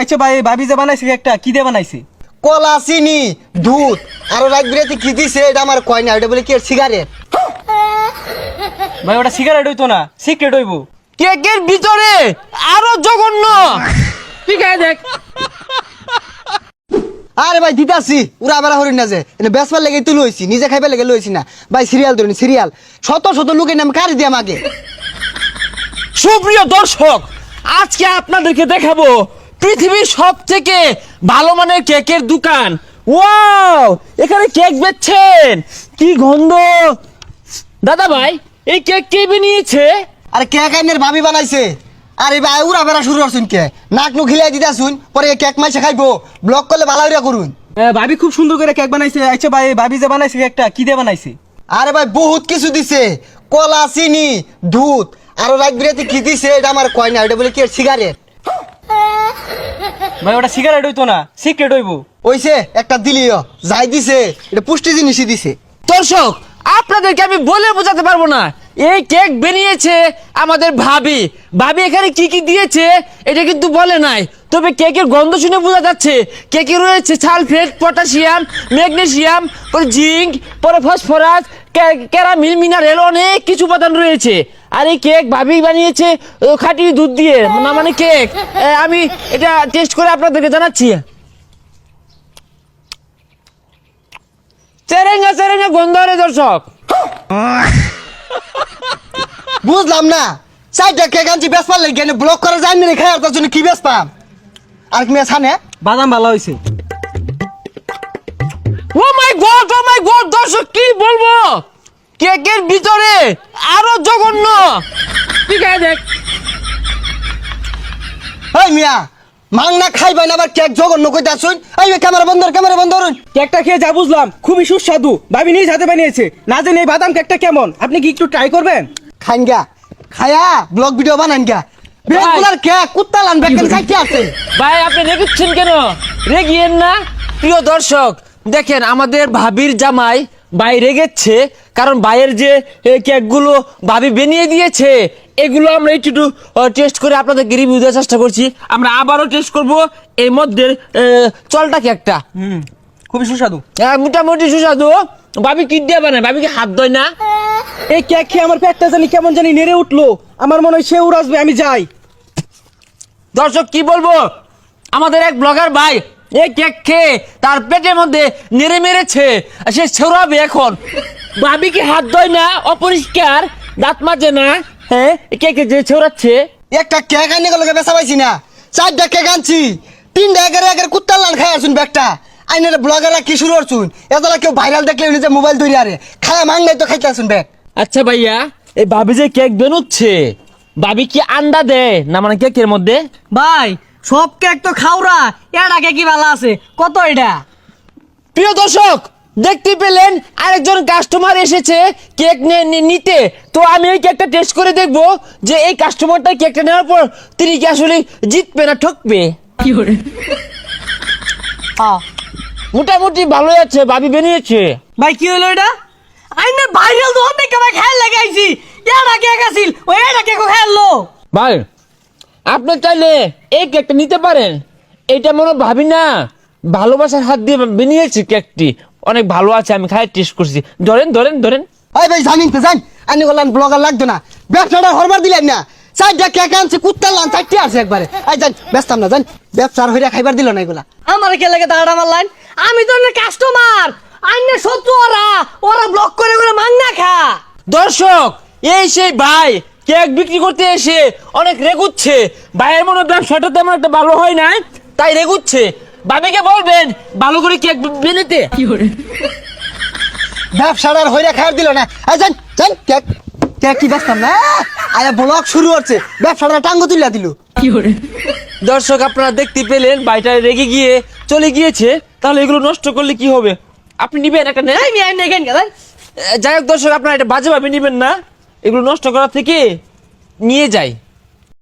আচ্ছা ভাই ভাবি যে বানাইছে একটা কি দিয়ে বানাইছে? কলা চিনি দুধ আরও রাত বিরাতে কি দিছে এটা আমার কয় না এটা বলে কি সিগারেট ভাই ওটা সিগারেট হইতো না সিক্রেট হইবো। কেকের ভিতরে আরও জঘন্য। ঠিক আছে দেখ। আরে ভাই দিতাছি উড়া বেড়া হরিণ না যে এনে বেসবার লেগে তুই লইছি নিজে খাইবার লেগে লইছি না। ভাই সিরিয়াল ধরুন সিরিয়াল শত শত লোকের নাম কারি দিয়াম আগে সুপ্রিয় দর্শক আজকে আপনাদেরকে দেখাবো পৃথিবীর সব থেকে ভালো মানের কেকের দোকান। ওয়াও! এখানে কেক বেচছেন? কি গন্ধ! দাদা ভাই এই কেক কে বানিয়েছে? আরে কেক আইনের ভাবি বানাইছে। আরে ভাই উড়া বেড়া শুরু করছুন কে? নাক নু খিলাই দিতা শুন পরে এই কেক মাইসে খাইবো। ব্লক করলে ভালো হইরা করুন। এ, ভাবি খুব সুন্দর করে কেক বানাইছে। আচ্ছা ভাই ভাবি যে বানাইছে একটা কি দিয়ে বানাইছে? আরে ভাই বহুত কিছু দিছে। কলা চিনি দুধ। আরও রাত বিরাতে কি দিছে এটা আমার কয় না এটা বলে কি সিগারেট ভাই, ওটা সিগারেট হইতো না হইবো। ওইছে, একটা দিলিও, যাই দিছে, এটা পুষ্টি জিনিসই দিছে। দর্শক, আপনাদেরকে আমি বলে বোঝাতে পারব না, এই কেক আমাদের ভাবি। ভাবি এখানে কি কি দিয়েছে, এটা কিন্তু বলে নাই। তবে কেকের গন্ধ শুনে বোঝা যাচ্ছে, কেকে রয়েছে সালফেট পটাশিয়াম ম্যাগনেসিয়াম পরে জিঙ্ক, পরে ফসফরাস ক্যারামিল, মিনারেল, অনেক কিছু উপাদান রয়েছে। আর এই কেক ভাবি বানিয়েছে ও, খাঁটি দুধ দিয়ে। না মানে কেক। আমি এটা টেস্ট করে আপনাদেরকে জানাচ্ছি। চেরেঙ্গা চেরেঙ্গা গন্ধ রে দর্শক। বুঝলাম না। চারটা কেক আনছি বেসপার লেগে ব্লক করা যায় না খাই আর তার জন্য কি বেসপাম আর কি মেয়ে ছানে বাদাম ভালো হয়েছে। ও মাই গড ও মাই গড দর্শক কি বলব? কেকের ভিতরে আরও জঘন্য। ঠিক আছে দেখ। এই মিয়া মাংনা খাইবেন আবার কেক জঘন্য কইতে আসুন এই ক্যামেরা বন্ধ ক্যামেরা বন্ধ করুন কেকটা খেয়ে যা বুঝলাম খুবই সুস্বাদু। ভাবি নিজ হাতে বানিয়েছে। না জানি এই বাদাম কেকটা কেমন? আপনি কি একটু ট্রাই করবেন? খাইন গা খায়া ব্লগ ভিডিও বানান গা বেগুলার কেক কুত্তা লান বেকেন খাইতে আছে। ভাই আপনি রেগুচ্ছেন কেন? রেগিয়েন না। প্রিয় দর্শক দেখেন আমাদের ভাবির জামাই ভাই রেগেচ্ছে কারণ ভাইয়ের যে কেকগুলো ভাবি বানিয়ে দিয়েছে এগুলো আমরা একটু টেস্ট করে আপনাদেরকে রিভিউ দেওয়ার চেষ্টা করছি। আমরা আবারও টেস্ট করব এই মধ্যে চলটা কেকটা। হুম খুবই সুস্বাদু। হ্যাঁ, মোটামুটি সুস্বাদু। ভাবি কি দিয়ে বানায়? ভাবি কি হাত ধয় না। এই কেক খেয়ে আমার পেটটা জানি কেমন জানি নেড়ে উঠল। আমার মনে হয় সে উড়াসবে আমি যাই। দর্শক কি বলব? আমাদের এক ব্লগার ভাই এই কেক খেয়ে তার পেটের মধ্যে নেড়ে মেরেছে। আর সে ছেড়াবে এখন। ভাবি কি হাত ধোয় না অপরিষ্কার দাঁত মাজে না হ্যাঁ? কেকে যে ছেড়াচ্ছে? একটা কেক আইনে গেলে বেচা পাইছি না। চারটা কেক আনছি। তিনটা একের একের কুত্তা লান খাই আসুন ব্যাগটা। আইনের ব্লগাররা কি শুরু করছুন? এতলা কেউ ভাইরাল দেখলে নিজে মোবাইল ধরে আরে। খায়া মাংনাই তো খাইতে আসুন ব্যাগ। আচ্ছা ভাইয়া এই ভাবি যে কেক বেনুচ্ছে ভাবি কি আন্ডা দেয়? না মানে কেকের মধ্যে? ভাই সব কেক তো খাওরা। এটা কেক কি ভালো আছে। কত এটা? প্রিয় দর্শক দেখতে পেলেন আরেকজন কাস্টমার এসেছে কেক নে- নিতে। তো আমি এই কেকটা টেস্ট করে দেখব যে এই কাস্টমারটা কেকটা নেওয়ার পর তিনি কি আসলে জিতবে না ঠকবে। মোটামুটি ভালোই আছে ভাবি বেরিয়েছে। ভাই কি হলো এটা? আইনে ভাইরাল তো অনেক ভাই খেয়াল লাগাইছি। এটা কেক আছিল? ওই এটা কেক খেললো ভাই আপনি চাইলে এই কেকটা নিতে পারেন। এটা মনে ভাবি না। ভালোবাসার হাত দিয়ে বানিয়েছে কেকটি অনেক ভালো আছে আমি খাই টেস্ট করছি। ধরেন ধরেন ধরেন। এই ভাই জানিন তো জান আইনে গেলাম ব্লগার লাগতো না। ব্যবসাটা হরবার দিলেন না। চারটা কেক আনছি কুত্তা লান চারটে আছে একবারে। এই জান ব্যস্তাম না জান ব্যবসার হইরা খাইবার দিল না এগুলা। আমার কে লাগে দাঁড়া মারলাইন আমি তো কাস্টমার আইনে শত্রু ওরা। ওরা ব্লক করে করে মাংনা খা। দর্শক এই সেই ভাই কেক বিক্রি করতে এসে অনেক রেগুচ্ছে। ভাইয়ের মনে ব্যবসাটা তেমন একটা ভালো হয় না তাই রেগুচ্ছে। ভাবিকে বলবেন ভালো করে কেক বেনেতে ব্যবসাটার হইরা খাইবার দিল না। এই জান জান কেক কেক কি ব্যস্তাম না? আয়া ব্লগ শুরু হচ্ছে ব্যবসাটা টাঙ্গ তুলিয়া দিল। কি করে? দর্শক আপনারা দেখতে পেলেন ভাইটা রেগে গিয়ে চলে গিয়েছে। তাহলে এগুলো নষ্ট করলে কি হবে? আপনি নিবেন একটা আইনে গেলেন যাই হোক দর্শক আপনারা এটা বাজেভাবে নিবেন না। এগুলো নষ্ট করার থেকে নিয়ে যাই।